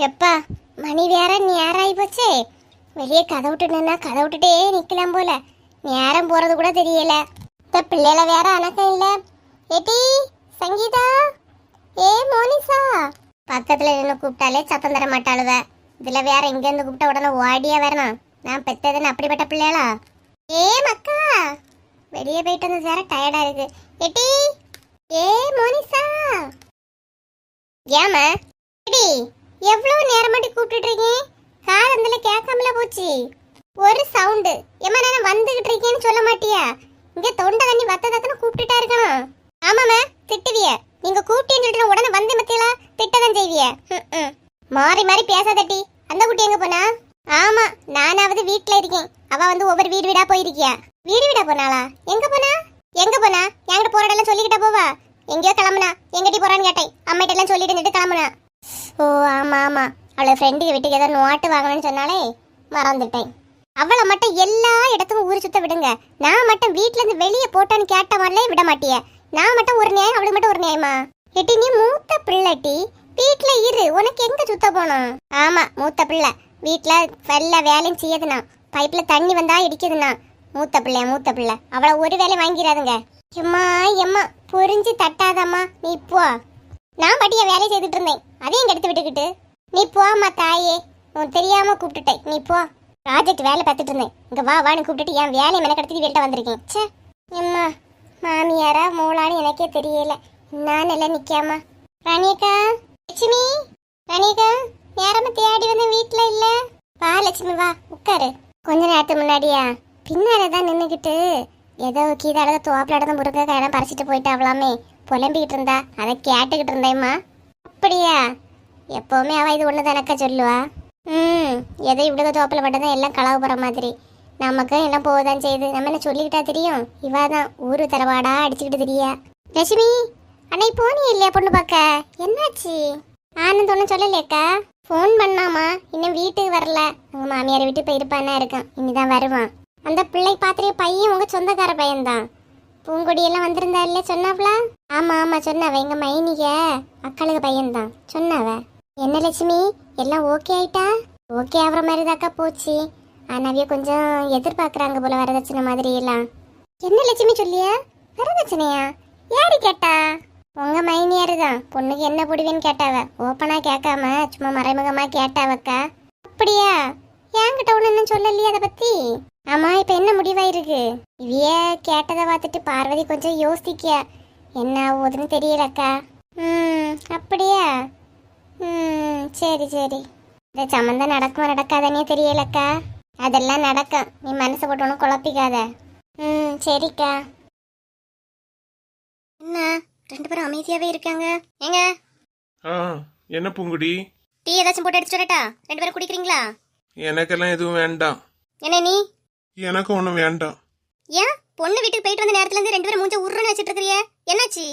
எப்பா மணி வேற நேராகி போச்சே. வெளியே கதை விட்டு நின்னா கதை விட்டுட்டே நிற்கலாம் போல. நேரம் போகிறது கூட தெரியல. இந்த பிள்ளைல வேற அணக்கம் இல்லை. ஏட்டி சங்கீதா? ஏ மோனிசா? பக்கத்தில் நின்று கூப்பிட்டாலே சத்தம் தர மாட்டாளுவ. இதில் வேற இங்கேருந்து கூப்பிட்ட உடனே ஓடியா வரணும் நான் பெத்ததுன்னு அப்படிப்பட்ட பிள்ளைகளா ஏ மக்கா! வெளியே போயிட்டு வந்து வேற டயர்டாக இருக்கு. ஏட்டி ஏ மோனிசா! ஏமா எடி எவ்வளவு நேரமாட்டி கூப்பிட்டுட்டு இருக்கீங்க கார் அந்தல கேட்காமல போச்சு. ஒரு சவுண்டு ஏமா நான் வந்துகிட்டு இருக்கேன்னு சொல்ல மாட்டியா? இங்க தொண்டை தண்ணி வத்த தத்தன கூப்பிட்டுட்டா இருக்கணும் ஆமாமா திட்டுவிய. நீங்க கூப்பிட்டேன்னு சொல்லிட்டு உடனே வந்து மத்தியலா திட்டதான் செய்விய. மாறி மாறி பேசாதட்டி. அந்த குட்டி எங்க போனா? ஆமா நானாவது வீட்ல இருக்கேன். அவ வந்து ஒவ்வொரு வீடு வீடா போயிருக்கியா. வீடு வீடா போனாளா? எங்க போனா? எங்க போனா? என்கிட்ட போற இடம்லாம் சொல்லிக்கிட்டா போவா? எங்கேயோ கிளம்புனா. எங்கிட்ட போறான்னு கேட்டேன். அம்மிட்ட எல்லாம் சொல்லிட்டு இருந்துட்டு கிளம்புனா. ஓ ஆமாம் ஆமாம் அவளை ஃப்ரெண்டு வீட்டுக்கு ஏதோ நோட்டு வாங்கணும்னு சொன்னாலே மறந்துட்டேன். அவளை மட்டும் எல்லா இடத்துக்கும் ஊர் சுத்த விடுங்க. நான் மட்டும் வீட்டிலேருந்து வெளியே போட்டான்னு கேட்ட மாதிரிலே விட மாட்டிய. நான் மட்டும் ஒரு நியாயம் அவளுக்கு மட்டும் ஒரு நியாயமா? எட்டி நீ மூத்த பிள்ளைட்டி வீட்டில் இரு உனக்கு எங்கே சுத்த போனோம் ஆமாம் மூத்த பிள்ளை. வீட்டில் எல்லா வேலையும் செய்யுதுண்ணா. பைப்பில் தண்ணி வந்தால் இடிக்குதுண்ணா. மூத்த பிள்ளையா மூத்த பிள்ளை. அவளை ஒரு வேலை வாங்கிடாதுங்க. எம்மா எம்மா புரிஞ்சு தட்டாதம்மா. நீ போ. நான் பாட்டிய வேலையை செய்துட்டு இருந்தேன். அதையும் எடுத்து விட்டுக்கிட்டு நீ போம்மா தாயே. உன் தெரியாம கூப்பிட்டுட்டேன். நீ போ. ப்ராஜெக்ட் வேலை பார்த்துட்டு இருந்தேன். இங்கே வா வான்னு கூப்பிட்டுட்டு என் வேலையை மெனக்கடத்தி வீட்டை வந்திருக்கேன். ச்சே. எம்மா மாமியாரா மூளான்னு எனக்கே தெரியல. நான் எல்லாம் நிக்காமா. ரணிகா லட்சுமி ரணிகா நேரமா தேடி வந்து வீட்டில் இல்லை? வா லட்சுமி வா உட்காரு. கொஞ்ச நேரத்துக்கு முன்னாடியா? பின்னால தான் நின்றுக்கிட்டு ஏதோ கீதாட தோப்பில் இடத்த முருக்க கையெல்லாம் பறிச்சிட்டு போயிட்டாவலாமே புலம்பிக்கிட்டு இருந்தா. அதை கேட்டுக்கிட்டு இருந்தேம்மா. அப்படியா? எப்போவுமே அவள் இது ஒன்று தானக்கா சொல்லுவா? ம் எதை இவ்வளோ தோப்பில் மட்டும்தான் எல்லாம் களவு போகிற மாதிரி. நமக்கு என்ன போகுதான் செய்யுது. நம்ம என்ன சொல்லிக்கிட்டா தெரியும்? இவா தான் ஊரு தரவாடா அடிச்சுக்கிட்டு தெரியா. லட்சுமி அன்னைக்கு போனி இல்லையா பொண்ணு பார்க்க? என்னாச்சு? ஆனந்த் ஒன்றும் சொல்லலையாக்கா ஃபோன் பண்ணாமா? இன்னும் வீட்டுக்கு வரல. உங்கள் மாமியார் வீட்டு போயிருப்பானா இருக்கான். இனிதான் வருவான். அந்த பிள்ளை பார்த்துட்டு பையன் உங்கள் சொந்தக்கார பையன்தான். பூங்கொடியெல்லாம் வந்திருந்தா இல்ல சொன்னாப்ல? ஆமா ஆமா சொன்னவ. எங்க மைனிக. அக்களுக்கு பையன்தான். சொன்னவ. என்ன லட்சுமி? எல்லாம் ஓகே ஆயிட்டா? ஓகே ஆகுற மாதிரி தாக்கா போச்சு. ஆனாவிய கொஞ்சம் எதிர்பார்க்கறாங்க போல வரதட்சணை மாதிரி எல்லாம் என்ன லட்சுமி சொல்லியா? வரதட்சணையா? யாரு கேட்டா? உங்க மைனியாரு தான் பொண்ணுக்கு என்ன போடுவேன்னு கேட்டாவ. ஓப்பனா கேட்காம சும்மா மறைமுகமா கேட்டாவக்கா. அப்படியா? என்கிட்ட ஒண்ணு இன்னும் சொல்லலையே அதை பத்தி? ஆமா இப்ப என்ன முடிவாயிருக்கு? இவைய கேட்டதை பார்த்துட்டு பார்வதி கொஞ்சம் யோசிக்க என்ன ஆகுதுன்னு தெரியலக்கா. ம் அப்படியா? ம் சரி சரி. இந்த சம்மந்தம் நடக்குமா நடக்காதனே தெரியலக்கா. அதெல்லாம் நடக்கும். நீ மனசை போட்டு ஒன்றும் குழப்பிக்காத. ம் சரிக்கா. என்ன ரெண்டு பேரும் அமைதியாவே இருக்காங்க. ஏங்க? ஆ என்ன பூங்குடி? டீ ஏதாச்சும் போட்டு அடிச்சு வரட்டா ரெண்டு பேரும் குடிக்கிறீங்களா? எனக்கெல்லாம் எதுவும் வேண்டாம். என்ன நீ? எனக்கு ஒன்றும் வேண்டாம். ஏன்? பொண்ணு வீட்டுக்கு போயிட்டு வந்த நேரத்துல இருந்து ரெண்டு பேரும் மூஞ்ச உருன்னு வச்சிட்டு இருக்கிறிய. என்னாச்சு?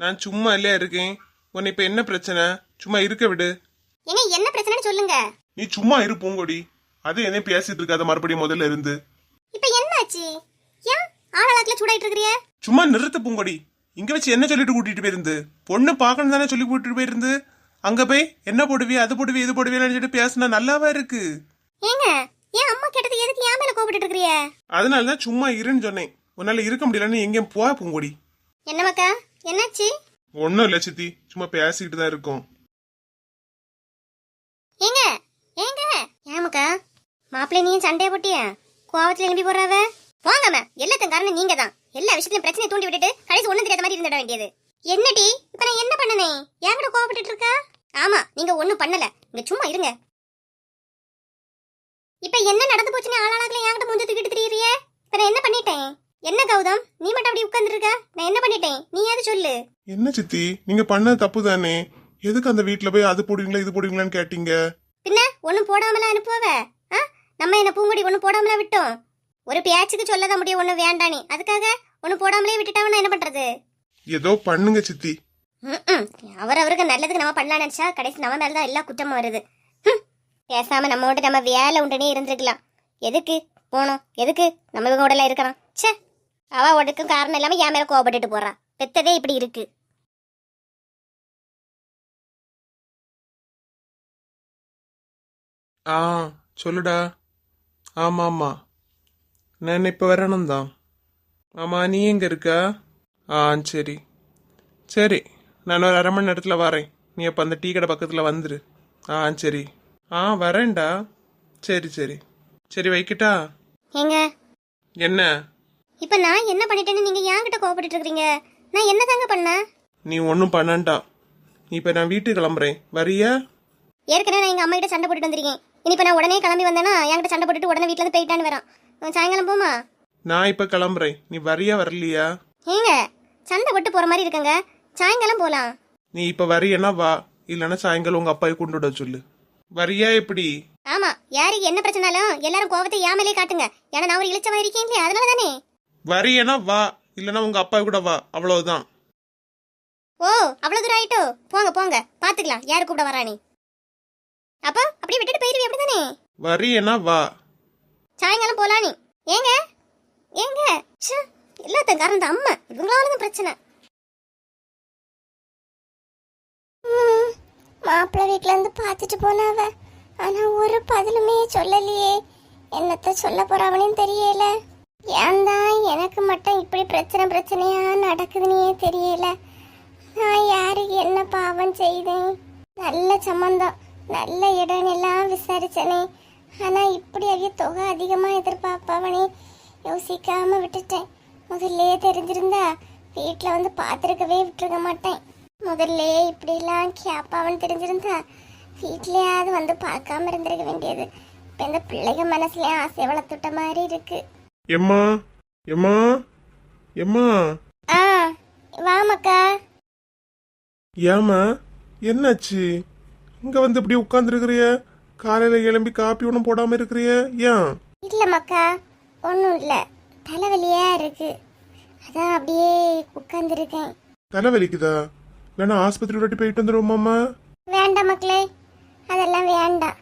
நான் சும்மா இல்லையா இருக்கேன்? உன்னை இப்போ என்ன பிரச்சனை? சும்மா இருக்க விடு. ஏங்க என்ன பிரச்சனைன்னு சொல்லுங்க. நீ சும்மா இரு பூங்கொடி. அது என்ன பேசிட்டு இருக்காத மறுபடியும் முதல்ல இருந்து. இப்போ என்னாச்சு? ஏன் ஆளாளத்துல சூடாயிட்டு இருக்கிறிய? சும்மா நிறுத்து பூங்கொடி. இங்க வச்சு என்ன சொல்லிட்டு கூட்டிட்டு போயிருந்து? பொண்ணு பார்க்கணும் தானே சொல்லி கூட்டிட்டு போயிருந்து? அங்க போய் என்ன போடுவிய அது போடுவிய இது போடுவியன்னு சொல்லிட்டு பேசினா நல்லாவா இருக்கு? ஏங்க ஏன் அம்மா கேட்டது எதுக்கு ஏன் மேல கோபப்பட்டு இருக்கிறிய? அதனால தான் சும்மா இருன்னு சொன்னேன். உன்னால இருக்க முடியலன்னு எங்கேயும் போ பூங்கொடி. என்ன மக்கா? என்னாச்சு? ஒன்றும் இல்லை சித்தி. சும்மா பேசிக்கிட்டு தான் இருக்கோம். ஏங்க? ஏங்க? ஏமக்கா மாப்பிள்ளை நீயும் சண்டைய போட்டிய? கோவத்துல எங்கடி போறாவ வாங்கம்மா எல்லாத்துக்கும் காரணம் நீங்க தான் எல்லா விஷயத்திலும் பிரச்சனை தூண்டி விட்டுட்டு கடைசி ஒண்ணும் தெரியாத மாதிரி இருந்துட வேண்டியது. என்னடி? இப்ப நான் என்ன பண்ணனே? ஏன் கூட கோவப்பட்டு இருக்கா? ஆமா நீங்க ஒண்ணும் பண்ணல. இங்க சும்மா இருங்க. இப்ப என்ன நடந்து போச்சுன்னு ஆளாளாக்கல என்கிட்ட மூஞ்ச தூக்கிட்டு திரியறிய? இப்ப நான் என்ன பண்ணிட்டேன்? என்ன கௌதம்? நீ மட்டும் அப்படி உட்கார்ந்துருக்க? நான் என்ன பண்ணிட்டேன்? நீ ஏது சொல்லு? என்ன சித்தி? நீங்க பண்ணது தப்பு தானே? எதுக்கு அந்த வீட்ல போய் அது போடுவீங்களா இது போடுவீங்களான்னு கேட்டீங்க? பின்ன ஒன்றும் போடாமலா அனுப்புவ ஆ? நம்ம என்ன பூங்கொடி ஒன்றும் போடாமலா விட்டோம்? ஒரு பேச்சுக்கு சொல்லதான் முடியும் ஒன்றும் வேண்டானே அதுக்காக ஒன்றும் போடாமலே விட்டுட்டாவனா என்ன பண்றது? ஏதோ பண்ணுங்க சித்தி. அவர் அவருக்கு நல்லதுக்கு நம்ம பண்ணலாம் நினைச்சா கடைசி நம்ம மேல தான் எல்லா குற்றமும் வருது. பேசாம நம்ம மட்டும் நம்ம வேலை உண்டுனே இருந்திருக்கலாம். எதுக்கு? போனோம் எதுக்கு? நம்ம இவங்க கூட இருக்கிறான் ச்சே! அவ உடக்கும் காரணம் இல்லாம என் மேல கோவப்பட்டுட்டு போறா. பெத்ததே இப்படி இருக்கு. ஆ சொல்லுடா. ஆமாம் ஆமாம் நான் இப்போ வரணும் தான் ஆமாம் நீ எங்க இருக்க? ஆ சரி. சரி நான் ஒரு அரை மணி நேரத்தில் வரேன். நீ அப்போ அந்த டீ கடை பக்கத்தில் வந்துரு. ஆ சரி. ஆ வரேன்டா. சரி சரி. சரி வைக்கட்டா. ஏங்க? என்ன? இப்போ நான் என்ன பண்ணிட்டேன்னு நீங்க என்கிட்ட கோவப்பட்டு இருக்கீங்க நான் என்ன தாங்க பண்ணேன் நீ ஒன்றும் பண்ணண்டா. இப்போ நான் வீட்டுக்கு கிளம்புறேன். வரியா? ஏற்கனவே நான் எங்க அம்மா கிட்ட சண்டை போட்டுட்டு வந்திருக்கேன். இனி இப்போ நான் உடனே கிளம்பி வந்தேன்னா என்கிட்ட சண்டை போட்டுட்டு உடனே வீட்டுல இருந்து போயிட்டான்னு வரான். சாயங்காலம் போமா? நான் இப்போ கிளம்புறேன். நீ வரியா வரலையா? ஏங்க சண்டை போட்டு போற மாதிரி இருக்கங்க. சாயங்காலம் போலாம். நீ இப்போ வரியன்னா வா. இல்லைன்னா சாயங்காலம் உங்கள் அப்பாவை கொண்டு விட சொல்லு. வரியா எப்படி ஆமா யாருக்கு என்ன பிரச்சனாலும் எல்லாரும் கோவத்தை யாமலே காட்டுங்க. ஏன்னா நான் ஒரு இளிச்சவன் இருக்கேன் இல்லையா அதனால தானே வரியனா வா இல்லைன்னா உங்க அப்பா கூட வா அவ்வளவுதான். ஓ அவ்வளவு தூரம் ஆயிட்டோ? போங்க போங்க பாத்துக்கலாம் யாரு கூப்பிட வரானே அப்போ அப்படியே விட்டுட்டு போயிருவி அப்படிதானே வரியனா வா. சாயங்காலம் போலாம் நீ ஏங்க? ஏங்க? ச்சே எல்லாத்த காரணம் அம்மா. இவங்களால தான் பிரச்சனை மாப்பிள்ளை வீட்ல இருந்து பார்த்துட்டு போனாவ. ஆனா ஒரு பதிலுமே சொல்லலையே. என்னத்த சொல்ல போறாவனே தெரியல. ஏன் தான் எனக்கு மட்டும் இப்படி பிரச்சனை பிரச்சனையா நடக்குதுன்னே தெரியல. நான் யாருக்கு என்ன பாவம் செய்தேன்? நல்ல சம்மந்தம் நல்ல இடம் எல்லாம் விசாரிச்சனே. ஆனா இப்படி அவிய தொகை அதிகமா எதிர்பார்ப்பவனே. யோசிக்காம விட்டுட்டேன். முதல்லயே தெரிஞ்சிருந்தா வீட்டில் வந்து பார்த்துருக்கவே விட்டுருக்க மாட்டேன். முதல்லயே இப்படிலாம் கேப்பாவன்னு தெரிஞ்சிருந்தா வீட்லயாவது வந்து பார்க்காம இருந்திருக்க வேண்டியது. இப்ப இந்த பிள்ளைங்க மனசுலயும் ஆசை வளர்த்துட்ட மாதிரி இருக்கு. எம்மா எம்மா எம்மா. ஆ வாமக்கா ஏம்மா என்னாச்சு? இங்க வந்து இப்படி உட்காந்துருக்கிறிய காலையில எழும்பி காப்பி ஒன்றும் போடாம இருக்கிறிய? ஏன்? இல்ல மக்கா ஒன்றும் இல்லை. தலைவலியா இருக்கு. அதான் அப்படியே உட்காந்துருக்கேன் தலைவலிக்குதா இல்லைன்னா ஆஸ்பத்திரி விட்டு போயிட்டு வந்துடுவோமாம்மா வேண்டாம் மக்களே அதெல்லாம் வேண்டாம்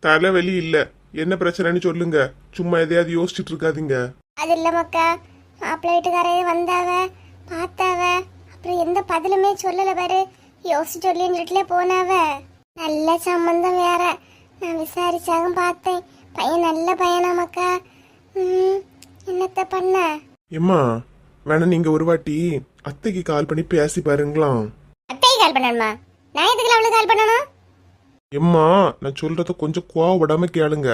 தலைவலி இல்ல. என்ன பிரச்சனைன்னு சொல்லுங்க. சும்மா எதையாவது யோசிச்சுட்டு இருக்காதீங்க. அது இல்லை மக்கா. மாப்பிள்ளை வீட்டுக்காரே வந்தாவ பார்த்தாவ அப்புறம் எந்த பதிலுமே சொல்லல பாரு. யோசிச்சு சொல்லின்னு வீட்டுல போனாவ. நல்ல சம்பந்தம் வேற. நான் விசாரிச்சாக பார்த்தேன். பையன் நல்ல பையனா மக்கா. என்னத்த பண்ண? எம்மா வேணா நீங்க ஒரு வாட்டி அத்தைக்கு கால் பண்ணி பேசி பாருங்களாம். அத்தை கால் பண்ணணுமா? நான் எதுக்குல அவளுக்கு கால் பண்ணணும்? எம்மா நான் சொல்றத கொஞ்சம் கோவப்படாம கேளுங்க.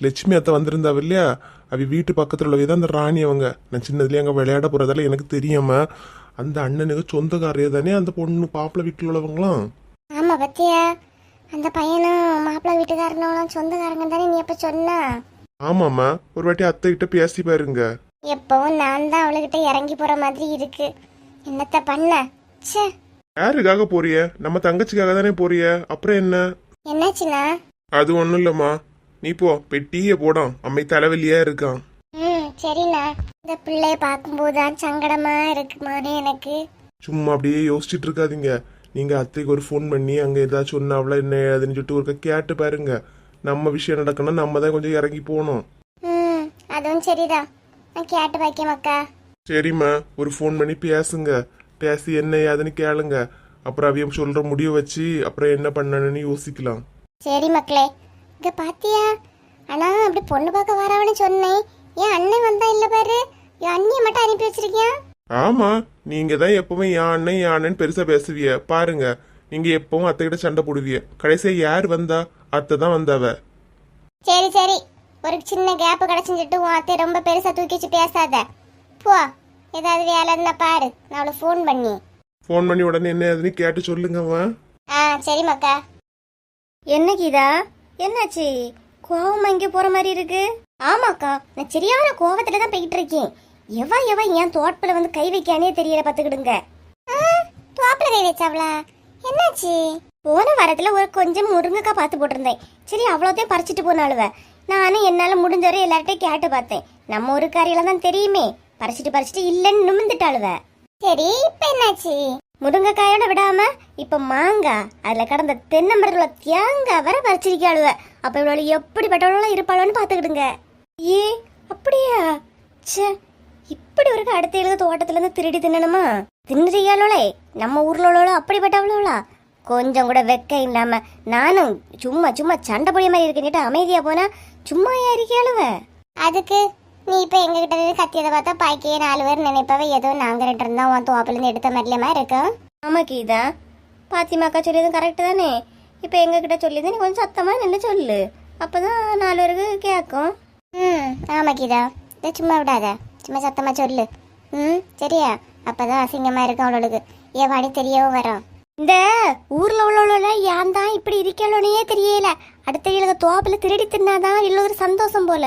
லட்சுமி அத்தை வந்திருந்தாவ இல்லையா? அவ வீட்டு பக்கத்துல உள்ளவே தான் அந்த ராணி அவங்க. நான் சின்னதுலயே அங்க விளையாட போறதால எனக்கு தெரியாம அந்த அண்ணனுக்கு சொந்தக்காரையே தானே அந்த பொண்ணு பாப்பிள வீட்டுல உள்ளவங்களாம். ஆமா பத்தியா? அந்த பையனும் மாப்பிள்ளை வீட்டுக்காரனும் சொந்தக்காரங்க தானே நீ எப்ப சொன்னா? ஆமாம்மா ஒரு வாட்டி அத்தை கிட்ட பேசி பாருங்க. எப்பவும் நான் தான் அவளுகிட்ட இறங்கி போற மாதிரி இருக்கு. என்னத்த பண்ண? ச்சே. யாருக்காக போறிய? நம்ம தங்கச்சிக்காக தானே போறிய? அப்புறம் என்ன? என்னாச்சுண்ணா அது ஒண்ணும் இல்லம்மா. நீ போ. பெட்டியே போடாம். அம்மை தலைவலியா இருக்கான் ம் சரிண்ணா. இந்த பிள்ளைய பார்க்கும்போது தான் சங்கடமா இருக்குமானே எனக்கு. சும்மா அப்படியே யோசிச்சுட்டு இருக்காதீங்க. நீங்க அத்தைக்கு ஒரு ஃபோன் பண்ணி அங்க ஏதாச்சும் சொன்னாவளா என்ன ஏதுன்னு சொல்லிட்டு ஒரு கேட்டு பாருங்க. நம்ம விஷயம் நடக்கணும் நம்ம தான் கொஞ்சம் இறங்கி போகணும். ம் அதுவும் சரிதான். நான் கேட்டு வைக்கேன் அக்கா சரிம்மா ஒரு ஃபோன் பண்ணி பேசுங்க. பேசி என்ன ஏதுன்னு கேளுங்க. அப்புறம் அவியம் சொல்ற முடிவு வச்சு அப்புறம் என்ன பண்ணணும்னு யோசிக்கலாம். சரி மக்களே இங்க பாத்தியா? ஆனா அப்படி பொண்ணு பார்க்க வரவன்னு சொன்னேன். என் அண்ணன் வந்தா இல்ல பாரு. என் அண்ணியை மட்டும் அனுப்பி வச்சிருக்கியா? ஆமா நீங்க தான் எப்பவும் என் அண்ணன் என் அண்ணன் பெருசா பேசுவிய. பாருங்க நீங்க எப்பவும் அத்தைகிட்ட சண்டை போடுவிய. கடைசியா யார் வந்தா? அத்தை தான் வந்தாவ. சரி சரி. ஒரு சின்ன கேப் கிடைச்சிட்டு உன் அத்தை ரொம்ப பெருசா தூக்கி வச்சு பேசாத. போ. ஏதாவது வேலை இருந்தா பாரு. நான் அவளுக்கு ஃபோன் பண்ணி. ஃபோன் பண்ணி உடனே என்ன ஏதுன்னு கேட்டு சொல்லுங்க அவன் ஆ சரி மக்கா. என்ன கீதா? என்னாச்சு? கோவமா இங்க போற மாதிரி இருக்கு? ஆமாக்கா நான் சரியான கோவத்துல தான் போயிட்டு இருக்கேன். எவ எவ என் தோட்டத்துல வந்து கை வைக்கானே தெரியல பாத்துக்கிடுங்க தோப்புல கை வச்சாவளா? என்னாச்சு? போன வாரத்துல ஒரு கொஞ்சம் முருங்கைக்காய் பார்த்து போட்டிருந்தேன். சரி அவ்வளோத்தையும் பறிச்சிட்டு போனாலுவ நானும் என்னால முடிஞ்ச வரை எல்லார்ட்டையும் கேட்டு பார்த்தேன். நம்ம ஒரு காரியெல்லாம் தான் தெரியுமே. பறிச்சிட்டு பறிச்சிட்டு இல்லைன்னு நிமிந்துட்டாளுவ சரி இப்ப என்னாச்சு? முருங்கைக்காயோட விடாம இப்ப மாங்காய் அதுல கடந்த தென்னை மரத்துல தேங்காய் வர பறிச்சிருக்காளுவ அப்ப இவ்வளவு எப்படிப்பட்டவளோ இருப்பாளோன்னு பாத்துக்கிடுங்க ஏ அப்படியா? ச்சே இப்படி ஒரு அடுத்த எழுத தோட்டத்துல இருந்து திருடி தின்னணுமா? தின்னுறியாளோளே நம்ம ஊர்ல உள்ளவளோ அப்படிப்பட்டவளோளா? கொஞ்சம் கூட வெக்க இல்லாம நானும் சும்மா சும்மா சண்டை பொடிய மாதிரி இருக்கேன்ட்டு அமைதியா போனா சும்மா இருக்கியாளுவ? அதுக்கு நீ இப்ப எங்க கிட்ட இருந்து கத்தியதை பார்த்தா பாய்க்கே நாலு பேர் நினைப்பவ. ஏதோ நாங்க ரெண்டு இருந்தா உன் தோப்புல இருந்து எடுத்த மாதிரிலமா இருக்கும் ஆமா கீதா. பாத்திமாக்கா சொல்லியதும் கரெக்ட் தானே. இப்ப எங்க கிட்ட சொல்லியது நீ கொஞ்சம் சத்தமா நின்று சொல்லு. அப்பதான் நாலு பேருக்கு கேட்கும் ம் ஆமா கீதா. இதை சும்மா விடாத. சும்மா சத்தமா சொல்லு. ம் சரியா? அப்பதான் அசிங்கமா இருக்கும் அவளுக்கு. என் வாடி தெரியவும் வரும். இந்த ஊர்ல உள்ளவள ஏன் தான் இப்படி இருக்கலோனே தெரியல. அடுத்த இழுக தோப்புல திருடி தின்னாதான் இல்ல ஒரு சந்தோஷம் போல.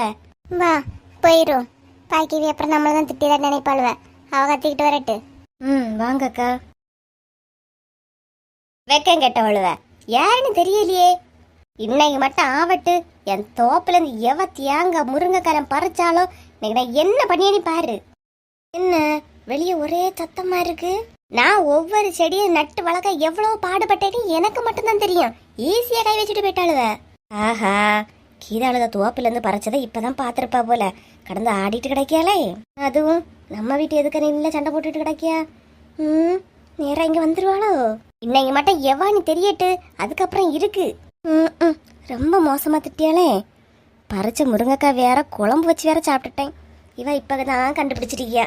வா போயிடும் பாக்கிவி அப்புறம் நம்மள தான் திட்டி தான் நினைப்பாளுவ. அவ கத்திக்கிட்டு வரட்டு. ம் வாங்கக்கா. வெக்கம் கெட்டவளுவ. யாருன்னு தெரியலையே. இன்னைக்கு மட்டும் ஆவட்டு. என் தோப்புல இருந்து எவ தியாங்க முருங்கைக்காரன் பறிச்சாலும் இன்னைக்கு நான் என்ன பண்ணியனு பாரு. என்ன? வெளியே ஒரே சத்தமா இருக்கு. நான் ஒவ்வொரு செடியை நட்டு வளர்க்க எவ்வளவு பாடுபட்டேன்னு எனக்கு மட்டும்தான் தெரியும். ஈஸியா கை வச்சுட்டு போயிட்டாளுவ. ஆஹா. கீதாளத தோப்புல பறிச்சதை இப்போதான் பார்த்துருப்பா போல. கடந்து ஆடிட்டு கிடைக்கியாலே அதுவும் நம்ம வீட்டு எதுக்கு நீ சண்டை போட்டுட்டு கிடைக்கியா? ம் நேராக இங்கே வந்துருவாளோ? இன்னைக்கு மட்டும் எவான்னு தெரியட்டு அதுக்கப்புறம் இருக்கு. ம், ம், ரொம்ப மோசமாக திட்டியாளே. பறிச்ச முருங்கைக்காய் வேற குழம்பு வச்சு வேற சாப்பிட்டுட்டேன். இவ இப்பதான் கண்டுபிடிச்சிருக்கியா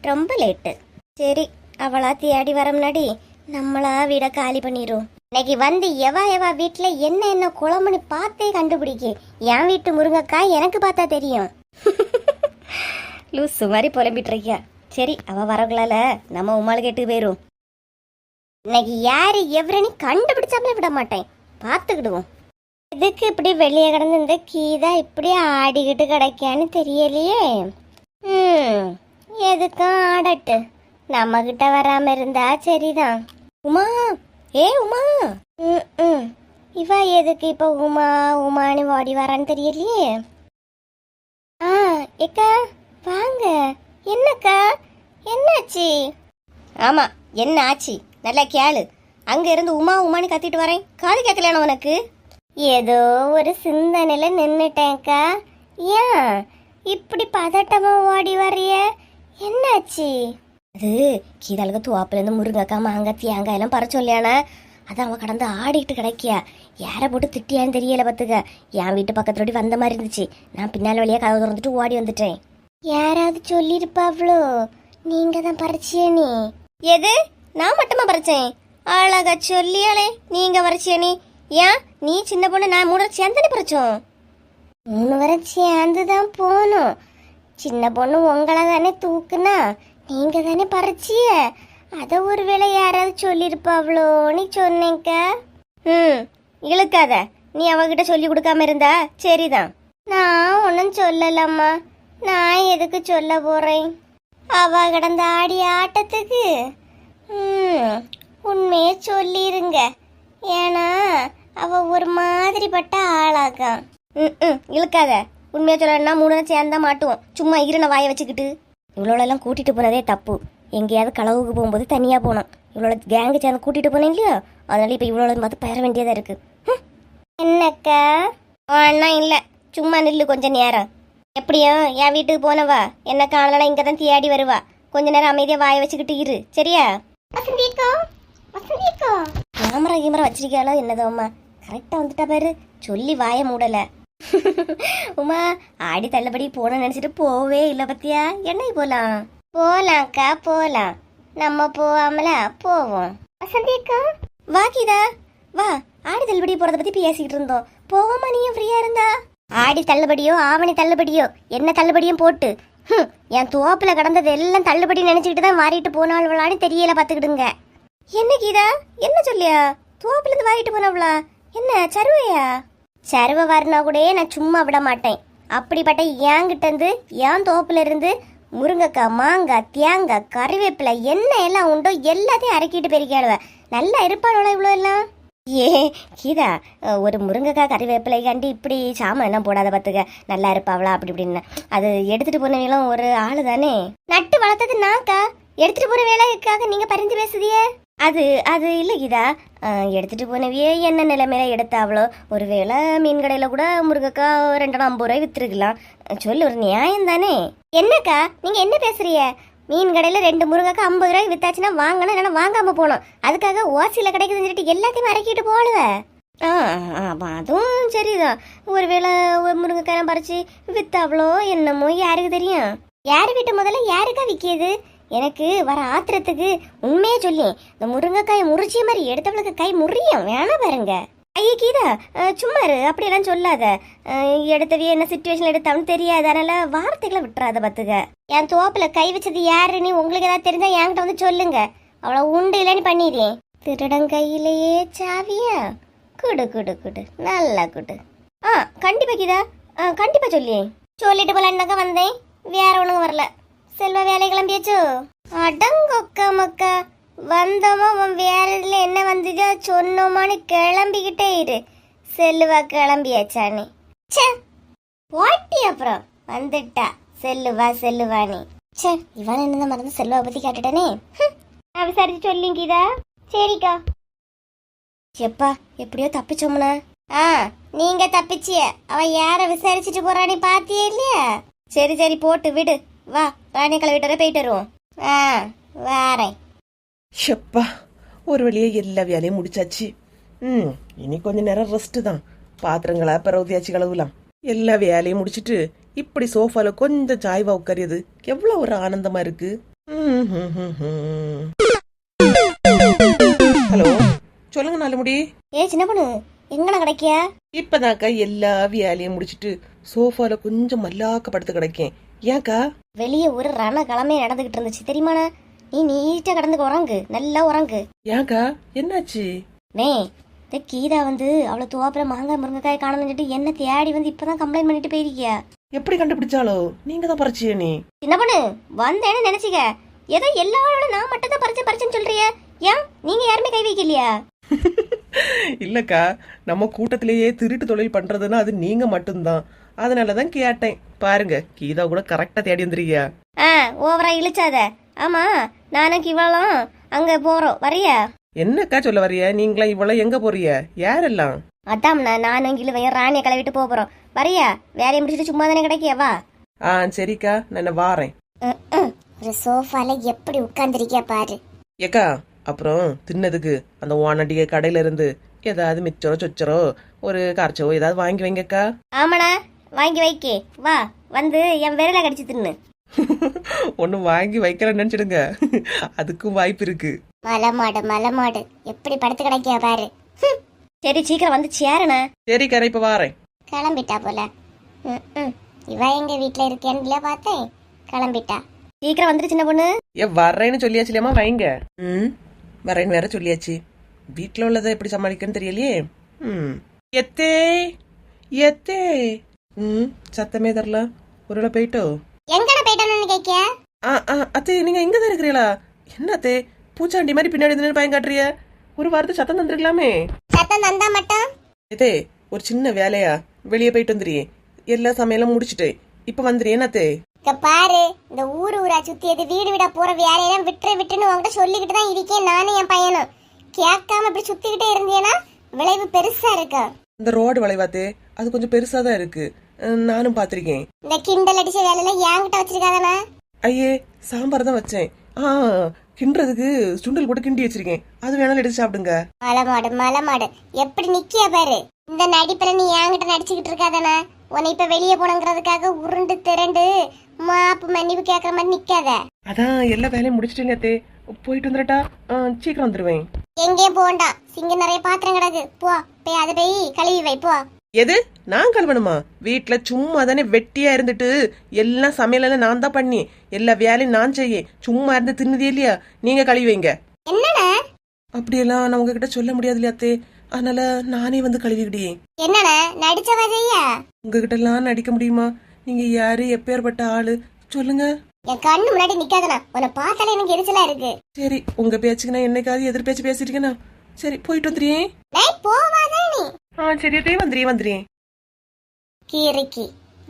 ரொம்ப லேட்டு சரி அவளா தேடி வர முன்னாடி நம்மளா வீடை காலி பண்ணிடும் இன்னைக்கு வந்து எவா எவா வீட்டுல என்ன என்ன குழம்புன்னு பார்த்தே கண்டுபிடிக்க. என் வீட்டு முருங்கைக்காய் எனக்கு பார்த்தா தெரியும். லூசு மாதிரி புலம்பிட்டு இருக்கியா சரி அவ வரக்குள்ளால நம்ம உமாள் கேட்டு போயிரும். இன்னைக்கு யாரு எவரனி கண்டுபிடிச்சாமலே விட மாட்டேன். பார்த்துக்கிடுவோம். இதுக்கு இப்படி வெளியே கிடந்து இந்த கீதா இப்படி ஆடிக்கிட்டு கிடைக்கான்னு தெரியலையே. ம் எதுக்கும் ஆடட்டு. நம்ம கிட்ட வராம இருந்தா சரிதான். உமா ஏ உமா? ம் ம். இவ எதுக்கு இப்ப உமா உமான்னு ஓடி வரான்னு தெரியலையே? ஆ எக்கா வாங்க. என்னக்கா? என்னாச்சு? ஆமா என்ன ஆச்சு? நல்லா கேளு. அங்க இருந்து உமா உமான்னு கத்திட்டு வரேன். காது கேட்கலையானோ உனக்கு? ஏதோ ஒரு சிந்தனையில நின்னுட்டேன்க்கா. ஏன்? இப்படி பதட்டமா ஓடி வர்றிய? என்னாச்சு? அது கீதாளுக்கு துவாப்புல முருங்கக்காய் மாங்காய் தேங்காய் எல்லாம் பற இல்லையானே அது அவன் கடந்து ஆடிக்கிட்டு கிடைக்கியா. யாரை போட்டு திட்டியான்னு தெரியல பார்த்துக்க என் வீட்டு பக்கத்தோடி வந்த மாதிரி இருந்துச்சு. நான் பின்னால் வழியாக கதவு திறந்துட்டு ஓடி வந்துட்டேன். யாராவது சொல்லிருப்பாவ்ளோ நீங்க தான் பறிச்சிய நீ. எது? நான் மட்டுமா பறிச்சேன்? அழகா சொல்லியாளே நீங்க பறிச்சிய நீ. ஏன்? நீ சின்ன பொண்ணு நான் மூணு சேர்ந்தானே பறிச்சோம். மூணு வரை சேர்ந்து தான் போகணும் சின்ன பொண்ணு உங்களை தானே தூக்குனா? நீங்க தானே பறிச்சிய அத ஒருவேளை யாராவது சொல்லியிருப்பாவ்ளோன்னு சொன்னேங்க. ம் இழுக்காத. நீ அவகிட்ட சொல்லி கொடுக்காம இருந்தா சரிதான். நான் ஒன்றும் சொல்லலம்மா. நான் எதுக்கு சொல்ல போறேன்? அவ கடந்த ஆடி ஆட்டத்துக்கு ம் உண்மையே சொல்லிருங்க. ஏன்னா அவ ஒரு மாதிரிப்பட்ட ஆளாக்கான் ம் ம் இழுக்காத. உண்மையா சொல்லணும்னா மூணு நாள் சேர்ந்தா மாட்டுவோம். சும்மா இருன வாயை வச்சுக்கிட்டு. இவ்வளோலாம் கூட்டிட்டு போனதே தப்பு. எங்கேயாவது களவுக்கு போகும்போது தனியா போனோம். இவ்வளோ கேங்கு சேர்ந்து கூட்டிட்டு போனேன் இல்லையா? அதனால இப்போ இவ்வளோ பார்த்து பெற வேண்டியதா இருக்கு. ஹம். என்னக்கா? அண்ணா இல்லை. சும்மா நில்லு கொஞ்ச நேரம். எப்படியோ? என் வீட்டுக்கு போனவா? என்ன காணலாம் இங்கே தான் தேடி வருவா. கொஞ்ச நேரம் அமைதியாக வாய வச்சுக்கிட்டு இரு. சரியா? கேமரா கேமரா வச்சிருக்காளோ என்னதோ அம்மா. கரெக்டாக வந்துட்டா பாரு. சொல்லி வாய மூடல. உமா ஆடி தள்ளுபடி போன நினைச்சிட்டு போவே இல்லை பத்தியா? என்னை போலாம். போலாம்க்கா போலாம். நம்ம போவாமல போவோம். வசந்திக்கா வா கீதா. வா ஆடி தள்ளுபடி போறத பத்தி பேசிக்கிட்டு இருந்தோம். போவோமா நீயும் ஃப்ரீயா இருந்தா? ஆடி தள்ளுபடியோ ஆவணி தள்ளுபடியோ என்ன தள்ளுபடியும் போட்டு. என் தோப்புல கடந்தது எல்லாம் தள்ளுபடி நினைச்சுக்கிட்டு தான் மாறிட்டு போனாள்வளான்னு தெரியல பாத்துக்கிடுங்க. என்ன கீதா? என்ன சொல்லியா? தோப்புல இருந்து வாரிட்டு போனவளா? என்ன சருவையா? சருவை வர்ணா கூட நான் சும்மா விட மாட்டேன். அப்படிப்பட்ட ஏங்கிட்டேருந்து ஏன் தோப்புல இருந்து முருங்கைக்காய் மாங்காய் தேங்காய் கறிவேப்பிலை என்ன எல்லாம் உண்டோ எல்லாத்தையும் அரைக்கிட்டு பெருக்கியாடுவேன் நல்லா இருப்பாளோட இவ்வளோ எல்லாம்? ஏ கீதா ஒரு முருங்கைக்காய் கறிவேப்பிலை கண்டி இப்படி சாமான் எல்லாம் போடாத பார்த்துக்க நல்லா இருப்பாவளா அப்படி இப்படின்னு. அது எடுத்துட்டு போனவங்களும் ஒரு ஆளு தானே? நட்டு வளர்த்தது நான்க்கா? எடுத்துட்டு போற வேலைக்காக நீங்க பரிந்து பேசுதியே? அது அது இல்லை கீதா. எடுத்துகிட்டு எடுத்துட்டு போனவியே என்ன நிலைமையில எடுத்தாவளோ? ஒருவேளை மீன் கடையில கூட முருகக்கா ரெண்டரை ஐம்பது ரூபாய் வித்துருக்கலாம். சொல்லு ஒரு நியாயம் தானே? என்னக்கா நீங்க என்ன பேசுறீங்க? மீன் கடையில் ரெண்டு முருங்கைக்காய் ஐம்பது ரூபாய் வித்தாச்சுன்னா வாங்கணும் இல்லைன்னா வாங்காம போகணும். அதுக்காக ஓசியில் கிடைக்குதுன்னு சொல்லிட்டு எல்லாத்தையும் இறக்கிட்டு போகல ஆ ஆமா, அதுவும் சரிதான். ஒருவேளை ஒரு முருங்கைக்காய் பறிச்சு வித்தாவளோ என்னமோ யாருக்கு தெரியும்? யார் வீட்டு முதல்ல? யாருக்கா விற்கிது எனக்கு வர ஆத்திரத்துக்கு உண்மையே சொல்லி. இந்த முருங்கைக்காயை முறிச்சிய மாதிரி எடுத்தவளுக்கு கை முறியும். வேணா பாருங்க. ஐயே கீதா சும்மா இரு. அப்படியெல்லாம் சொல்லாத. எடுத்தவே என்ன சுச்சுவேஷன் எடுத்தவனு தெரியாது. அதனால வார்த்தைகளை விட்டுறாத பத்துக்க. என் தோப்பில் கை வச்சது யாருன்னு உங்களுக்கு ஏதாவது தெரிஞ்சா என்கிட்ட வந்து சொல்லுங்க. அவ்வளோ உண்டு இல்லைன்னு பண்ணிடுறேன். திருடன் கையிலேயே சாவியா. குடு குடு குடு. நல்லா குடு. ஆ கண்டிப்பா கீதா. ஆ கண்டிப்பா சொல்லி. சொல்லிட்டு போலான்னாக்கா வந்தேன். வேற ஒன்றும் வரல. செல்வ வேலை கிளம்பியாச்சோ? அடங்கொக்கா மக்கா. வந்தோமா உன் வேலையில என்ன வந்துதோ சொன்னோமான்னு கிளம்பிக்கிட்டே இரு. செல்லுவா கிளம்பியாச்சானே ச்சே வாட்டி அப்புறம். வந்துட்டா. செல்லுவா செல்லுவானே ச்சே இவன் என்ன மறந்து செல்வா பத்தி கேட்டுட்டனே. நான் விசாரிச்சு சொல்லிங்கீதா சரிக்கா. எப்பா எப்படியோ தப்பிச்சோம்னா? ஆ நீங்க தப்பிச்சிய. அவ யார விசாரிச்சுட்டு போறானே பாத்தியே இல்லையா? சரி சரி போட்டு விடு. வா ராணி கிளவிட்டு போயிட்டு வருவோம். ஆ வாரேன். ஷப்பா ஒரு வழியா எல்லா வேலையும் முடிச்சாச்சு. ம் இனி கொஞ்ச நேரம் ரெஸ்ட் தான். பாத்திரங்களா பிறகுதியாச்சு கழுவலாம். எல்லா வேலையும் முடிச்சிட்டு இப்படி சோஃபால கொஞ்சம் சாய்வா உட்காரியது எவ்வளவு ஒரு ஆனந்தமா இருக்கு. ஹலோ சொல்லுங்க நாலு முடி ஏ சின்ன பொண்ணு எங்கன கிடைக்கியா? இப்பதான்க்கா எல்லா வேலையும் முடிச்சிட்டு சோஃபால கொஞ்சம் மல்லாக்க படுத்து கிடக்கேன். ஏன்க்கா வெளியே ஒரு ரண கிழமை நடந்துகிட்டு இருந்துச்சு. தெரியுமாண்ணா? நீ நீட்டா கடந்து உறங்கு. நல்லா உறங்கு. ஏன்க்கா என்னாச்சு? நே இந்த கீதா வந்து அவளை துவாப்புல மாங்காய் முருங்கைக்காய் காணணும்னு சொல்லிட்டு என்ன தேடி வந்து இப்பதான் கம்ப்ளைண்ட் பண்ணிட்டு போயிருக்கியா? எப்படி கண்டுபிடிச்சாலோ நீங்க தான் பறிச்சிய நீ. சின்ன பொண்ணு வந்தேன்னு நினைச்சிக்க. ஏதோ எல்லாரோட நான் மட்டும் தான் பறிச்சு பறிச்சுன்னு சொல்றிய. ஏன்? நீங்க யாருமே கை வைக்கலையா? இல்லக்கா நம்ம கூட்டத்திலேயே திருட்டு தொழில் பண்றதுன்னா அது நீங்க மட்டும்தான். அதனாலதான் கேட்டேன். பாருங்க கீதா கூட கரெக்டா தேடி வந்துருக்கியா? ஆ ஓவரா இழுச்சாத. ஆமா நானும் கிவளும் அங்க போறோம். வரியா? என்னக்கா சொல்ல வரிய? நீங்களா இவ்வளவு எங்க போறிய யாரெல்லாம்? அதாம்ண்ணா நானும் கிழுவையும் ராணியை கிளவிட்டு போக போறோம். வரியா? வேலையை முடிச்சுட்டு சும்மா தானே கிடைக்கியா? வா. ஆ சரிக்கா நான் வாரேன். ஒரு சோஃபால எப்படி உட்கார்ந்துருக்கியா பாரு. ஏக்கா அப்புறம் தின்னதுக்கு அந்த ஓனடிகை கடையில இருந்து ஏதாவது மிச்சரோ சொச்சரோ ஒரு காய்ச்சோ ஏதாவது வாங்கி வைங்கக்கா. ஆமாண்ணா வாங்கி வைக்கே. வா வந்து என் விரல கடிச்சு தின்னு. ஒன்னும் வாங்கி வைக்கலன்னு நினைச்சிடுங்க. அதுக்கும் வாய்ப்பு இருக்கு. மலமாடு மலமாடு. எப்படி படுத்து கிடைக்கியா பாரு. ஹம். சரி சீக்கிரம் வந்து சேருண்ணா சரிக்கா இப்ப வாரேன். கிளம்பிட்டா போல. ம், ம். இவ எங்க வீட்டுல இருக்கேன்னு பார்த்தேன். கிளம்பிட்டா. சீக்கிரம் வந்துட்டு சின்ன பொண்ணு. ஏ வர்றேன்னு சொல்லியாச்சு இல்லையாம்மா வைங்க. ம். வரேன்னு வேற சொல்லியாச்சு. வீட்டில் உள்ளதை எப்படி சமாளிக்கன்னு தெரியலையே. ம். எத்தே எத்தே. ம் சத்தமே தரல. ஒருவேளை போயிட்டோ? எங்கட போயிட்டோன்னு கேக்கிய ஆ ஆ அத்தே நீங்க இங்க தான் இருக்கிறீங்களா? என்ன அத்தே பூச்சாண்டி மாதிரி பின்னாடி இருந்து பயம் காட்டுறிய? ஒரு வாரத்தை சத்தம் தந்துருக்கலாமே. சத்தம் தந்தா மட்டும்? எதே ஒரு சின்ன வேலையா? வெளியே போயிட்டு வந்துறியே எல்லா சமையலும் முடிச்சிட்டேன் இப்ப வந்துறியே என்னத்தே இங்க பாரு இந்த ஊரு ஊரா சுத்தியது வீடு வீடா போற வேலையெல்லாம் விட்டுரு விட்டுன்னு உங்ககிட்ட சொல்லிக்கிட்டு தான் இருக்கேன் நானும் என் பையனும். கேட்காம இப்படி சுத்திக்கிட்டே இருந்தீங்கன்னா விளைவு பெருசா இருக்கும் இந்த ரோடு வளைவாத்தே. அது கொஞ்சம் பெருசா தான் இருக்கு. நானும் பாத்திருக்கேன். இந்த கிண்டல் அடிச்ச வேலையெல்லாம் என்கிட்ட வச்சிருக்காதானே ஐயே சாம்பார் தான் வச்சேன். ஆ கிண்டுறதுக்கு சுண்டல் கூட கிண்டி வச்சிருக்கேன். அது வேணாலும் எடுத்து சாப்பிடுங்க. மலமாடு மலமாடு எப்படி நிக்கிய பாரு? இந்த நடிப்புல நீ என்கிட்ட நடிச்சுக்கிட்டு இருக்காதானே உன்னை இப்ப வெளியே போனங்கிறதுக்காக உருண்டு திரண்டு மாப்பு மன்னிப்பு கேக்குற மாதிரி நிக்காத. அதான் எல்லா வேலையும் முடிச்சிட்டேன் அத்தே. போயிட்டு வந்துடட்டா? சீக்கிரம் வந்துடுவேன் எங்கேயும் போண்டா சிங்க நிறைய பாத்திரம் கிடக்கு. போ போய் அதை போய் கழுவி வை போ. எது? நான் கழுவணுமா? வீட்ல சும்மா தானே வெட்டியா இருந்துட்டு எல்லாம் சமையலெல்லாம் நான் தான் பண்ணி எல்லா வேலையும் நான் செய்ய சும்மா இருந்து தின்னதே இல்லையா? நீங்க கழுவி வைங்க என்னடா அப்படியெல்லாம் நான் உங்ககிட்ட சொல்ல முடியாது இல்லையா அத்தே? அதனால நானே வந்து கழுவிக்கிட்டே என்னடா நடிச்சவ செய்யா? உங்ககிட்ட எல்லாம் நடிக்க முடியுமா? நீங்க யாரு? எப்பேற்பட்ட ஆளு? சொல்லுங்க. என் கண்ணு முன்னாடி நிக்காதனா உன்னை பார்த்தாலே எனக்கு எரிச்சலா இருக்கு. சரி உங்க பேச்சுக்கு நான் என்னைக்காவது எதிர் பேச்சு பேசிருக்கேனா சரி போயிட்டு டேய் போவாதா. ஆ சரி அதே கீரிக்கி.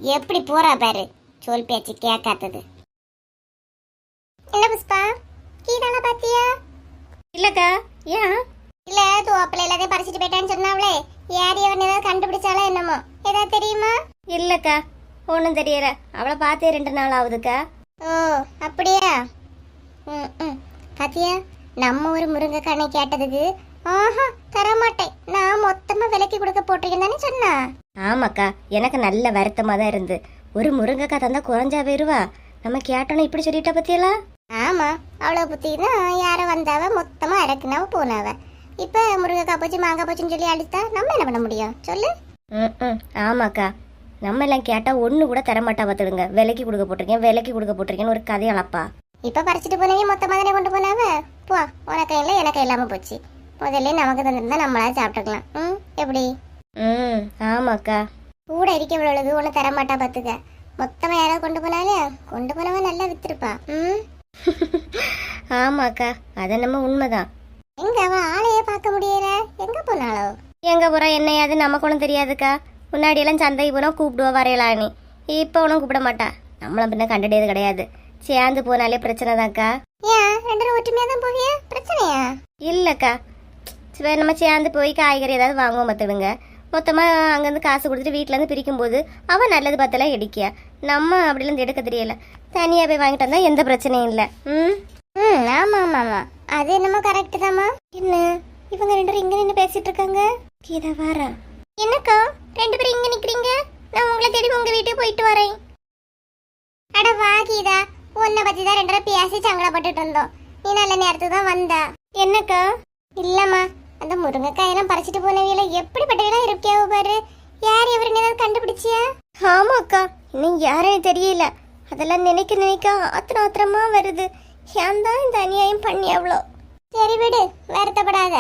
எப்படி போறா பாரு? சொல் பேச்சு கேட்காதது. இல்ல புஷ்பா கீதான பாத்தியா? இல்லக்கா ஏன்? இல்ல தோப்பில எல்லாத்தையும் பறிச்சிட்டு போயிட்டான்னு சொன்னாவளே யார் எவன் ஏதாவது கண்டுபிடிச்சாலோ என்னமோ. ஏதாவது தெரியுமா? இல்லக்கா ஒன்றும் தெரியல. அவளை பார்த்தே ரெண்டு நாள் ஆகுதுக்கா. ஓ அப்படியா? ம், ம். பாத்தியா? நம்ம ஒரு முருங்கைக்கண்ணை கேட்டதுக்கு ஆஹா தரமாட்டேன். நான் மொத்தமா விலைக்கு கொடுக்க போட்டிருக்கேன் சொன்னா. ஆமாக்கா எனக்கு நல்ல வருத்தமாக தான் இருந்து. ஒரு முருங்கைக்காய் தந்தா குறைஞ்சா போயிருவா. நம்ம கேட்டோன்னு இப்படி சொல்லிட்டா பத்தியலா? ஆமா அவ்வளவு புத்தினா யார வந்தாவ மொத்தமா இறக்குனாவ போனாவ. இப்ப முருங்கைக்காய் போச்சு மாங்காய் போச்சுன்னு சொல்லி அழுத்தா நம்ம என்ன பண்ண முடியும்? சொல்லு. ம் ஆமாக்கா. நம்ம எல்லாம் கேட்டால் ஒன்று கூட தரமாட்டா பார்த்துடுங்க. விலைக்கு கொடுக்க போட்டிருக்கேன் விலைக்கு கொடுக்க போட்டிருக்கேன்னு ஒரு கதையளப்பா. இப்ப பறிச்சுட்டு போனீங்க மொத்தமா தானே கொண்டு போனாவ? போ உனக்கு இல்லை எனக்கு இல்லாம போச்சு. முதல்ல நமக்கு தந்திருந்தா நம்மளா சாப்பிட்டுக்கலாம். ம் எப்படி? ம் ஆமாக்கா. கூட இருக்கவளவுக்கு ஒண்ணு தரமாட்டா பாத்துக்க. மொத்தமா யாராவது கொண்டு போனாலே கொண்டு போனவன் நல்லா வித்திருப்பா. ம்? ஆமாக்கா அது நம்ம உண்மைதான். எங்க அவ ஆளையே பார்க்க முடியல? எங்க போனாளோ? எங்கே போகிறா என்னையாது நமக்கு ஒன்றும் தெரியாதுக்கா. முன்னாடியெல்லாம் சந்தைக்கு போனால் கூப்பிடுவா வரையலான்னு இப்போ ஒன்றும் கூப்பிட மாட்டா. நம்மளும் பின்ன கண்டுடையது கிடையாது. சேர்ந்து போனாலே பிரச்சனை தான்க்கா ஏன்? ரெண்டு ஒற்றுமையா தான் போவியா? பிரச்சனையா? இல்லைக்கா சரி நம்ம சேர்ந்து போய் காய்கறி ஏதாவது வாங்குவோம் பார்த்துடுங்க மொத்தமாக அங்கேருந்து காசு கொடுத்துட்டு வீட்டிலேருந்து பிரிக்கும்போது அவன் நல்லது பார்த்தெல்லாம் எடுக்கியா நம்ம அப்படிலாம் எடுக்க தெரியல. தனியாக போய் வாங்கிட்டு வந்தால் எந்த பிரச்சனையும் இல்லை. ம்? ம் ஆமா ஆமா ஆமா. அது என்னமோ கரெக்ட் தாம்மா. என்ன? இவங்க ரெண்டு பேரும் இங்கே நின்று பேசிட்டு இருக்காங்க? கீதா வாரா. என்னக்கா? ரெண்டு பேரும் இங்க நிக்கிறீங்க? நான் உங்களை தேடி உங்க வீட்டுக்கு போயிட்டு வரேன். அட வா கீதா. உன்னை பத்தி தான் ரெண்டு பேரும் பேசி சங்கடப்பட்டுட்டு இருந்தோம். நீ நல்ல நேரத்துக்கு தான் வந்தா. என்னக்கா? இல்லம்மா. அந்த முருங்கைக்காயெல்லாம் பறிச்சிட்டு போனவியில எப்படிப்பட்டவளா இருக்கியாவோ பாரு. யார் எவருன்னு ஏதாவது கண்டுபிடிச்சியா? ஆமாக்கா இன்னும் யாருன்னு தெரியல. அதெல்லாம் நினைக்க நினைக்க ஆத்திரம் ஆத்திரமா வருது. ஏன் தான் இந்த அநியாயம் பண்ணி அவ்வளோ? சரி விடு வருத்தப்படாத.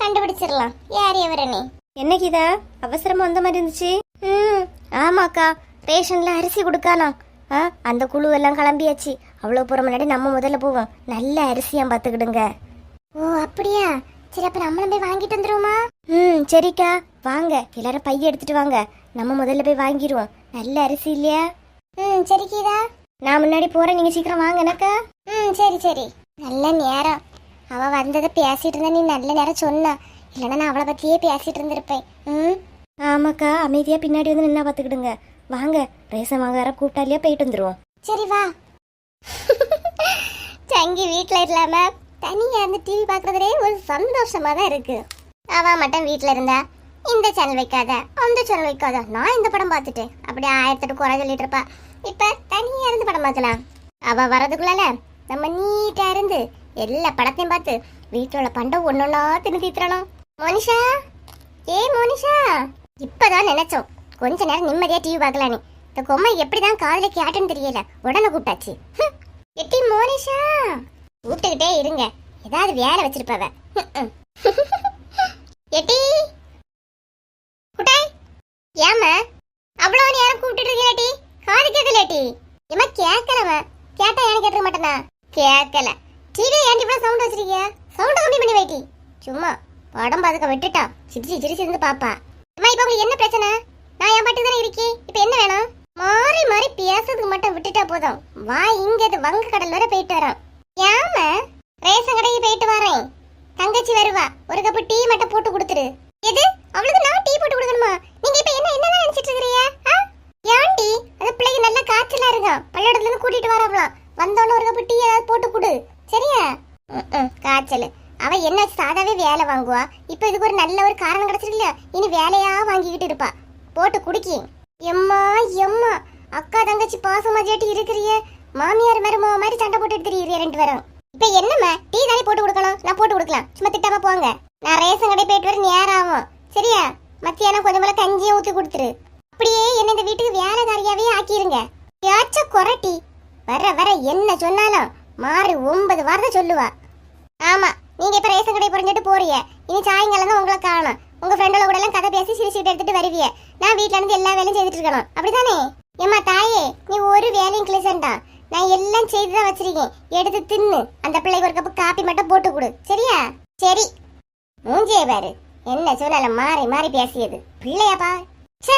கண்டுபிடிச்சிடலாம். யார் எவருன்னு என்ன கீதா அவசரமா வந்த மாதிரி இருந்துச்சு? ம் ஆமாக்கா ரேஷன்ல அரிசி கொடுக்கலாம் ஆ அந்த குழு எல்லாம் கிளம்பியாச்சு. அவ்வளோ போகிற முன்னாடி நம்ம முதல்ல போவோம். நல்ல அரிசியாக பார்த்துக்கிடுங்க. ஓ அப்படியா? சரி அப்ப நம்மளும் போய் வாங்கிட்டு வந்துருவோமா? ம் சரிக்கா. வாங்க எல்லாரும் பைய எடுத்துட்டு வாங்க. நம்ம முதல்ல போய் வாங்கிடுவோம் நல்ல அரிசி இல்லையா? ம் சரி கீதா. நான் முன்னாடி போறேன் நீங்க சீக்கிரம் வாங்கனாக்கா ம் சரி சரி. நல்ல நேரம். அவ வந்ததை பேசிட்டு இருந்தா நீ நல்ல நேரம் சொன்ன. இல்லைன்னா நான் அவளை பத்தியே பேசிட்டு இருந்திருப்பேன். ம்? ஆமாக்கா அமைதியா பின்னாடி வந்து நின்னா பார்த்துக்கிடுங்க. வாங்க ரேசன் வாங்க யாரா கூப்பிட்டாலியா போயிட்டு வந்துருவோம். சரி வா. தங்கி வீட்டில் இல்லாம தனியா இருந்து டிவி பாக்குறதுலே ஒரு சந்தோஷமா தான் இருக்கு. அவன் மட்டும் வீட்டில் இருந்தா இந்த சேனல் வைக்காத அந்த சேனல் வைக்காத நான் இந்த படம் பார்த்துட்டேன். அப்படி ஆயிரத்தெட்டு குறை சொல்லிட்டு இருப்பா. இப்போ தனியாக இருந்து படம் பார்க்கலாம். அவள் வரதுக்குள்ளால நம்ம நீட்டா இருந்து எல்லா படத்தையும் பார்த்து வீட்டில் உள்ள பண்டம் ஒன்றா தின்னு தீத்துறணும் மோனிஷா? ஏ மோனிஷா? இப்போதான் நினைச்சோம். கொஞ்ச நேரம் நிம்மதியாக டிவி பார்க்கலான்னு இந்த கொம்மை எப்படிதான் காதுல கேட்டுன்னு தெரியல. உடனே கூப்பிட்டாச்சு. எட்டி மோனிஷா? கூப்பிட்டுக்கிட்டே இருங்க. ஏதாவது வேலை வச்சிருப்பவ. எட்டி. குட்டாய். ஏமா அவ்வளவு நேரம் கூப்பிட்டு இருக்கீங்களாட்டி காது கேட்கலாட்டி ஏமா கேட்கலவ கேட்டா ஏன் கேட்டுக்க மாட்டேனா கேட்கல. டிவி ஏன் இவ்வளவு சவுண்ட் வச்சிருக்கிய? சவுண்ட் கம்மி பண்ணி வைட்டி சும்மா. படம் பார்த்துக்க விட்டுட்டா. சிரிச்சு சிரிச்சு இருந்து பாப்பா. அம்மா இப்ப உங்களுக்கு என்ன பிரச்சனை? நான் என் பாட்டு தானே இருக்கேன். இப்ப என்ன வேணும்? மாறி மாறி பேசுறதுக்கு மட்டும் விட்டுட்டா போதும். வா இங்க இது வங்க கடல் வரை போயிட்டு வரோம் ஏம ரேஷன் கடைக்கு போயிட்டு வரேன். தங்கச்சி வருவா. ஒரு கப்பு டீ மட்டும் போட்டு கொடுத்துரு. எது? அவளுக்கு நான் டீ போட்டு கொடுக்கணுமா? நீங்க இப்ப என்ன என்ன நினைச்சிட்டு இருக்கிறீங்க? ஆ? ஏன்டி? அந்த பிள்ளைக்கு நல்ல காய்ச்சலா இருக்கும் பள்ளிடத்துல இருந்து கூட்டிட்டு வரவளாம் வந்தோடனே ஒரு கப்பு டீ ஏதாவது போட்டு கொடு. சரியா? காய்ச்சல். அவ என்ன சாதாவே வேலை வாங்குவா. இப்ப இதுக்கு ஒரு நல்ல ஒரு காரணம் கிடைச்சிருக்கல இனி வேலையா வாங்கிக்கிட்டு இருப்பா. போட்டு குடிக்கி. எம்மா எம்மா. அக்கா தங்கச்சி பாசமா ஜேட்டி இருக்கிறியே. மாமியார் மருமோ மாதிரி சண்டை போட்டு தெரியுறிய ரெண்டு பேரும். இப்ப என்னம்மா? டீ தானே போட்டு கொடுக்கணும் நான் போட்டு கொடுக்கலாம். சும்மா திட்டாம போங்க. நான் ரேஷன் கடை போயிட்டு வர நேரம் ஆகும் சரியா? மத்தியானம் கொஞ்சம் போல கஞ்சியை ஊத்தி கொடுத்துரு. அப்படியே என்ன இந்த வீட்டுக்கு வேலைக்காரியாவே ஆக்கிருங்க. யாச்ச குரட்டி வர வர என்ன சொன்னாலும் மாறு ஒன்பது வாரத்தை சொல்லுவா. ஆமா நீங்க இப்ப ரேஷன் கடை புரிஞ்சிட்டு போறீங்க. இனி சாயங்காலம் தான் உங்களை காணும். உங்க ஃப்ரெண்டோட கூட எல்லாம் கதை பேசி சிரிச்சுட்டு எடுத்துட்டு வருவிய. நான் வீட்ல இருந்து எல்லா வேலையும் செய்துட்டு இருக்கணும். அப்படிதானே ஏமா தாயே நீ ஒரு வேலையும் கிளிசண்டா நான் எல்லாம் செய்து தான் வச்சிருக்கேன். எடுத்து தின்னு. அந்த பிள்ளைக்கு ஒரு கப்பு காப்பி மட்டும் போட்டு கொடு. சரியா? சரி. மூஞ்சியே பாரு. என்ன சொல்லல மாறி மாறி பேசியது. பிள்ளையாப்பா ச்சே!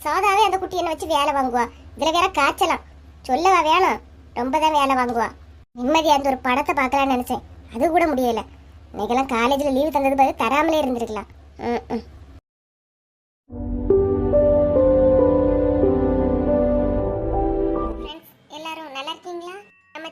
சாதாவே அந்த குட்டி என்ன வச்சு வேலை வாங்குவா. இதுல வேற காய்ச்சலாம். சொல்லவா வேணும்? ரொம்ப தான் வேலை வாங்குவா. நிம்மதியா அந்த ஒரு படத்தை பார்க்கலாம்னு நினைச்சேன். அது கூட முடியல. இன்னைக்கெல்லாம் காலேஜில் லீவு தந்தது பாரு தராமலே இருந்திருக்கலாம். ம், ம்.